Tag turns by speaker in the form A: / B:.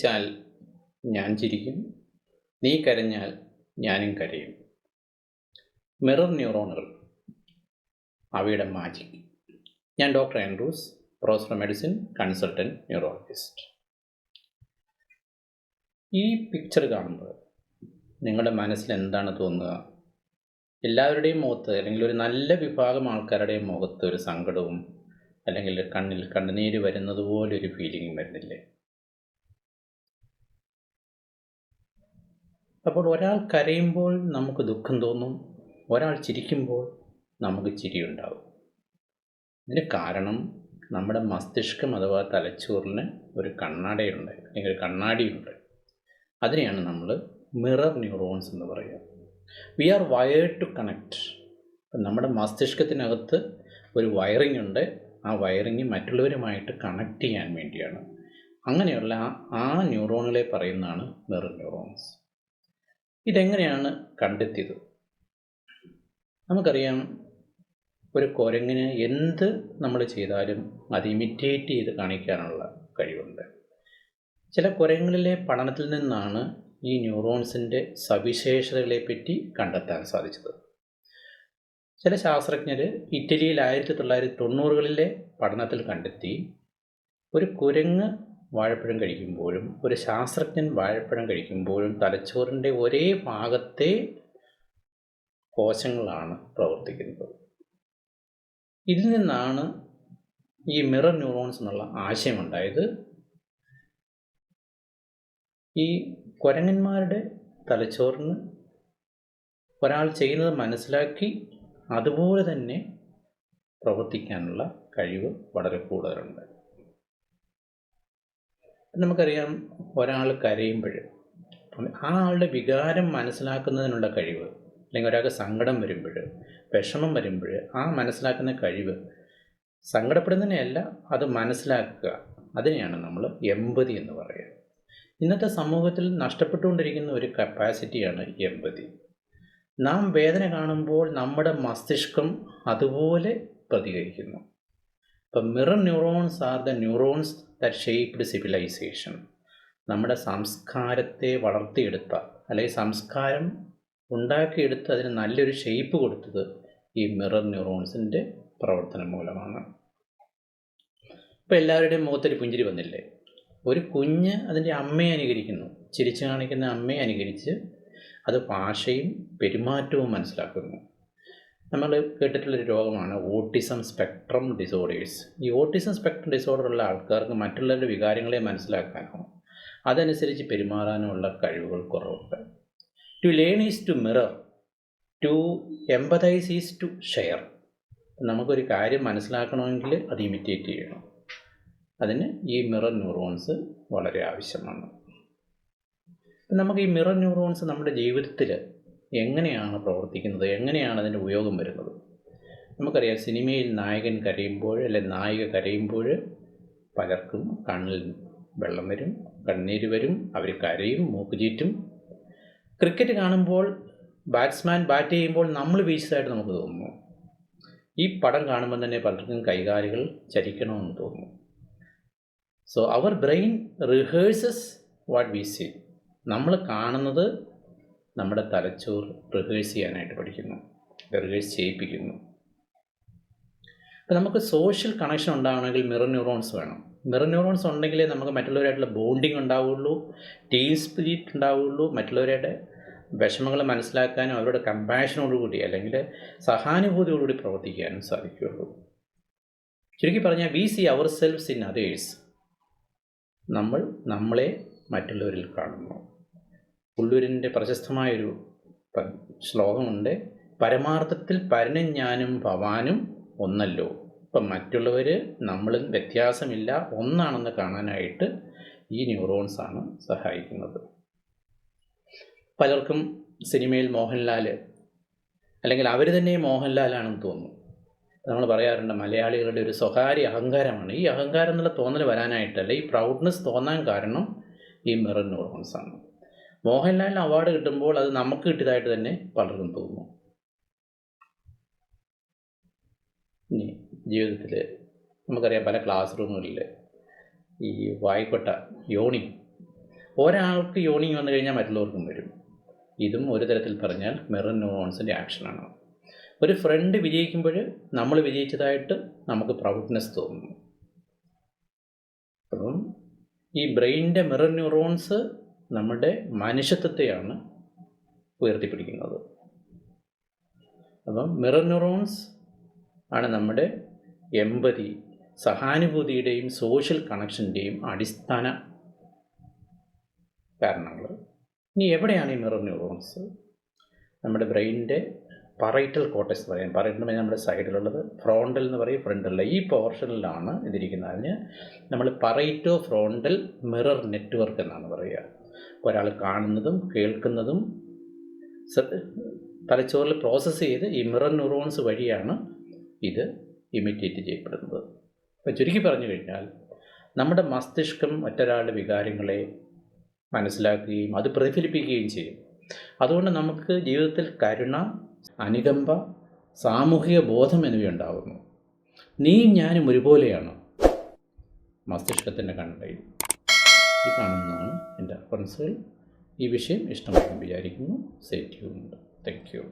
A: ചിരിച്ചാൽ ഞാൻ ചിരിക്കും. നീ കരഞ്ഞാൽ ഞാനും കരയും. മിറർ ന്യൂറോണുകൾ. അവയുടെ മാജിക്. ഞാൻ doctor Andrews professor medicine consultant neurologist. ഈ പിക്ചർ കാണുമ്പോൾ നിങ്ങളുടെ മനസ്സിൽ എന്താണ് തോന്നുക? എല്ലാവരുടെയും മുഖത്ത് അല്ലെങ്കിൽ ഒരു നല്ല വിഭാഗം ആൾക്കാരുടെയും മുഖത്ത് ഒരു സങ്കടവും അല്ലെങ്കിൽ കണ്ണിൽ കണ്ണുനീര് വരുന്നത് പോലെ ഒരു ഫീലിംഗും വരുന്നില്ലേ? അപ്പോൾ ഒരാൾ കരയുമ്പോൾ നമുക്ക് ദുഃഖം തോന്നും. ഒരാൾ ചിരിക്കുമ്പോൾ നമുക്ക് ചിരിയുണ്ടാവും. ഇതിന് കാരണം നമ്മുടെ മസ്തിഷ്കം അഥവാ തലച്ചോറിന് ഒരു കണ്ണാടയുണ്ട്. അല്ലെങ്കിൽ കണ്ണാടിയുണ്ട്. അതിനെയാണ് നമ്മൾ മിറർ ന്യൂറോൺസ് എന്ന് പറയുക. We are wired to connect. നമ്മുടെ മസ്തിഷ്കത്തിനകത്ത് ഒരു വയറിംഗ് ഉണ്ട്. ആ വയറിംഗ് മറ്റുള്ളവരുമായിട്ട് കണക്ട് ചെയ്യാൻ വേണ്ടിയാണ്. അങ്ങനെയുള്ള ആ ന്യൂറോണുകളെ പറയുന്നതാണ് മിറർ ന്യൂറോൺസ്. ഇതെങ്ങനെയാണ് കണ്ടെത്തിയത്? നമുക്കറിയാം ഒരു കുരങ്ങിന് എന്ത് നമ്മൾ ചെയ്താലും അത് ഇമിറ്റേറ്റ് ചെയ്ത് കാണിക്കാനുള്ള കഴിവുണ്ട്. ചില കുരങ്ങളിലെ പഠനത്തിൽ നിന്നാണ് ഈ ന്യൂറോൺസിന്റെ സവിശേഷതകളെപ്പറ്റി കണ്ടെത്താൻ സാധിച്ചത്. ചില ശാസ്ത്രജ്ഞർ ഇറ്റലിയിൽ ആയിരത്തി തൊള്ളായിരത്തി തൊണ്ണൂറുകളിലെ പഠനത്തിൽ കണ്ടെത്തി ഒരു കുരങ്ങ് വാഴപ്പഴം കഴിക്കുമ്പോഴും ഒരു ശാസ്ത്രജ്ഞൻ വാഴപ്പഴം കഴിക്കുമ്പോഴും തലച്ചോറിന്റെ ഒരേ ഭാഗത്തെ കോശങ്ങളാണ് പ്രവർത്തിക്കുന്നത്. ഇതിൽ നിന്നാണ് ഈ മിറർ ന്യൂറോൺസ് എന്നുള്ള ആശയമുണ്ടായത് ഈ കുരങ്ങന്മാരുടെ തലച്ചോറിന് ഒരാൾ ചെയ്യുന്നത് മനസ്സിലാക്കി അതുപോലെ തന്നെ പ്രവർത്തിക്കാനുള്ള കഴിവ് വളരെ കൂടുതലുണ്ട്. നമുക്കറിയാം ഒരാൾ കരയുമ്പോൾ ആ ആളുടെ വികാരം മനസ്സിലാക്കുന്നതിനുള്ള കഴിവ് അല്ലെങ്കിൽ ഒരാൾക്ക് സങ്കടം വരുമ്പോൾ വിഷമം വരുമ്പോൾ ആ മനസ്സിലാക്കുന്ന കഴിവ് സങ്കടപ്പെടുന്നതിനെയല്ല അത് മനസ്സിലാക്കുക. അതിനെയാണ് നമ്മൾ എമ്പതി എന്ന് പറയുക. ഇന്നത്തെ സമൂഹത്തിൽ നഷ്ടപ്പെട്ടുകൊണ്ടിരിക്കുന്ന ഒരു കപ്പാസിറ്റിയാണ് എമ്പതി നാം വേദന കാണുമ്പോൾ നമ്മുടെ മസ്തിഷ്കം അതുപോലെ പ്രതികരിക്കുന്നു. ഇപ്പം mirror neurons are the neurons that shaped civilization നമ്മുടെ സംസ്കാരത്തെ വളർത്തിയെടുത്ത അല്ലെങ്കിൽ സംസ്കാരം ഉണ്ടാക്കിയെടുത്ത് അതിന് നല്ലൊരു ഷേപ്പ് കൊടുത്തത് ഈ മിറർ ന്യൂറോൺസിന്റെ പ്രവർത്തനം മൂലമാണ്. ഇപ്പോൾ എല്ലാവരുടെയും മുഖത്തൊരു പുഞ്ചിരി വന്നില്ലേ? ഒരു കുഞ്ഞ് അതിന്റെ അമ്മയെ അനുകരിക്കുന്നു. ചിരിച്ചു കാണിക്കുന്ന അമ്മയെ അനുകരിച്ച് അത് ഭാഷയും പെരുമാറ്റവും മനസ്സിലാക്കുന്നു. നമ്മൾ കേട്ടിട്ടുള്ളൊരു രോഗമാണ് ഓട്ടിസം സ്പെക്ട്രം ഡിസോർഡേഴ്സ്. ഈ ഓട്ടിസം സ്പെക്ട്രം ഡിസോർഡർ ഉള്ള ആൾക്കാർക്ക് മറ്റുള്ളവരുടെ വികാരങ്ങളെ മനസ്സിലാക്കാനോ അതനുസരിച്ച് പെരുമാറാനോ ഉള്ള കഴിവുകൾ കുറവുണ്ട്. To learn is to mirror to empathize is to share നമുക്കൊരു കാര്യം മനസ്സിലാക്കണമെങ്കിൽ അത് ഇമിറ്റേറ്റ് ചെയ്യണം. അതിന് ഈ മിറർ ന്യൂറോൺസ് വളരെ ആവശ്യമാണ്. നമുക്ക് ഈ മിറർ ന്യൂറോൺസ് നമ്മുടെ ജീവിതത്തിൽ എങ്ങനെയാണ് പ്രവർത്തിക്കുന്നത്? എങ്ങനെയാണ് അതിന്റെ ഉപയോഗം വരുന്നത്? നമുക്കറിയാം സിനിമയിൽ നായകൻ കരയുമ്പോൾ അല്ലെ നായിക കരയുമ്പോൾ പലർക്കും കണ്ണിൽ വെള്ളം വരും കണ്ണീര് വരും അവർ കരയും മൂക്ക് ചീറ്റും ക്രിക്കറ്റ് കാണുമ്പോൾ ബാറ്റ്സ്മാൻ ബാറ്റ് ചെയ്യുമ്പോൾ നമ്മൾ വീശിച്ചതായിട്ട് നമുക്ക് തോന്നുന്നു. ഈ പടം കാണുമ്പോൾ തന്നെ പലർക്കും കൈകാലുകൾ ചലിക്കണമെന്ന് തോന്നുന്നു. So our brain rehearses what we see നമ്മൾ കാണുന്നത് നമ്മുടെ തലച്ചോർ റിഹേഴ്സ് ചെയ്യാനായിട്ട് പഠിക്കുന്നു. റിഹേഴ്സ് ചെയ്യിപ്പിക്കുന്നു. അപ്പോൾ നമുക്ക് സോഷ്യൽ കണക്ഷൻ ഉണ്ടാവണമെങ്കിൽ മിറർ ന്യൂറോൺസ് വേണം. മിറർ ന്യൂറോൺസ് ഉണ്ടെങ്കിലേ നമുക്ക് മറ്റുള്ളവരായിട്ടുള്ള ബോണ്ടിങ് ഉണ്ടാവുള്ളൂ ടീം സ്പിരിറ്റ് ഉണ്ടാവുള്ളൂ മറ്റുള്ളവരുടെ വിഷമങ്ങൾ മനസ്സിലാക്കാനും അവരുടെ കമ്പാഷനോടുകൂടി അല്ലെങ്കിൽ സഹാനുഭൂതിയോടുകൂടി പ്രവർത്തിക്കാനും സാധിക്കുകയുള്ളൂ. ചുരുക്കി പറഞ്ഞാൽ we see our selves in others നമ്മൾ നമ്മളെ മറ്റുള്ളവരിൽ കാണുന്നു. ഉള്ളൂരിന്റെ പ്രശസ്തമായൊരു ശ്ലോകമുണ്ട്. പരമാർത്ഥത്തിൽ പരനും ഞാനും ഭവാനും ഒന്നല്ലോ. ഇപ്പം മറ്റുള്ളവർ നമ്മളിൽ വ്യത്യാസമില്ല. ഒന്നാണെന്ന് കാണാനായിട്ട് ഈ ന്യൂറോൺസാണ് സഹായിക്കുന്നത്. പലർക്കും സിനിമയിൽ മോഹൻലാൽ അല്ലെങ്കിൽ അവർ തന്നെ മോഹൻലാലാണെന്ന് തോന്നുന്നു. നമ്മൾ പറയാറുണ്ട് മലയാളികളുടെ ഒരു സ്വകാര്യ അഹങ്കാരമാണ്. ഈ അഹങ്കാരം എന്നുള്ള തോന്നൽ വരാനായിട്ടല്ല. ഈ പ്രൗഡ്നെസ് തോന്നാൻ കാരണം ഈ മിറർ ന്യൂറോൺസ് ആണ്. മോഹൻലാലിന് അവാർഡ് കിട്ടുമ്പോൾ അത് നമുക്ക് കിട്ടിയതായിട്ട് തന്നെ പലർക്കും തോന്നുന്നു ഇനി ജീവിതത്തിൽ നമുക്കറിയാം പല ക്ലാസ് റൂമുകളിൽ ഈ വായിക്കൊട്ട യോണി. ഒരാൾക്ക് യോണി വന്നു കഴിഞ്ഞാൽ മറ്റുള്ളവർക്കും വരും. ഇതും ഒരു തരത്തിൽ പറഞ്ഞാൽ മിറർ ന്യൂറോൺസിന്റെ ആക്ഷനാണ് ഒരു ഫ്രണ്ട് വിജയിക്കുമ്പോൾ നമ്മൾ വിജയിച്ചതായിട്ട് നമുക്ക് പ്രൗഡ്നെസ് തോന്നുന്നു അപ്പം ഈ ബ്രെയിനിന്റെ മിറർ ന്യൂറോൺസ് നമ്മുടെ മനുഷ്യത്വത്തെയാണ് ഉയർത്തിപ്പിടിക്കുന്നത്. അപ്പം മിറർ ന്യൂറോൺസ് ആണ് നമ്മുടെ എമ്പതി സഹാനുഭൂതിയുടെയും സോഷ്യൽ കണക്ഷന്റെയും അടിസ്ഥാന കാരണങ്ങൾ. ഇനി എവിടെയാണ് ഈ മിറർ ന്യൂറോൺസ് നമ്മുടെ ബ്രെയിനിന്റെ പറൈറ്റൽ കോട്ടക്സ് എന്ന് പറയാം. പറൈറ്റൽ പറഞ്ഞാൽ നമ്മുടെ സൈഡിലുള്ളത് ഫ്രോണ്ടൽ എന്ന് പറയും ഫ്രണ്ടിലുള്ള ഈ പോർഷനിലാണ് ഇതിരിക്കുന്നത്. അതിന് നമ്മൾ പറൈറ്റോ ഫ്രോണ്ടൽ മിറർ നെറ്റ്വർക്ക് എന്നാണ് പറയുക. ഒരാൾ കാണുന്നതും കേൾക്കുന്നതും തലച്ചോറിൽ പ്രോസസ്സ് ചെയ്ത് ഈ മിറർ ന്യൂറോൺസ് വഴിയാണ് ഇത് ഇമിറ്റേറ്റ് ചെയ്യപ്പെടുന്നത്. അപ്പോൾ ചുരുക്കി പറഞ്ഞു കഴിഞ്ഞാൽ നമ്മുടെ മസ്തിഷ്കം മറ്റൊരാളുടെ വികാരങ്ങളെ മനസ്സിലാക്കുകയും അത് പ്രതിഫലിപ്പിക്കുകയും ചെയ്യും. അതുകൊണ്ട് നമുക്ക് ജീവിതത്തിൽ കരുണ അനുകമ്പ സാമൂഹിക ബോധം എന്നിവയുണ്ടാകുന്നു നീയും ഞാനും ഒരുപോലെയാണ് മസ്തിഷ്കത്തിന്റെ കണ്ടയിൽ ഈ കാണുന്നതാണ് എന്റെ റെഫറൻസുകൾ ഈ വിഷയം ഇഷ്ടമായി വിചാരിക്കുന്നു. സേറ്റ് ഉണ്ട് താങ്ക് യു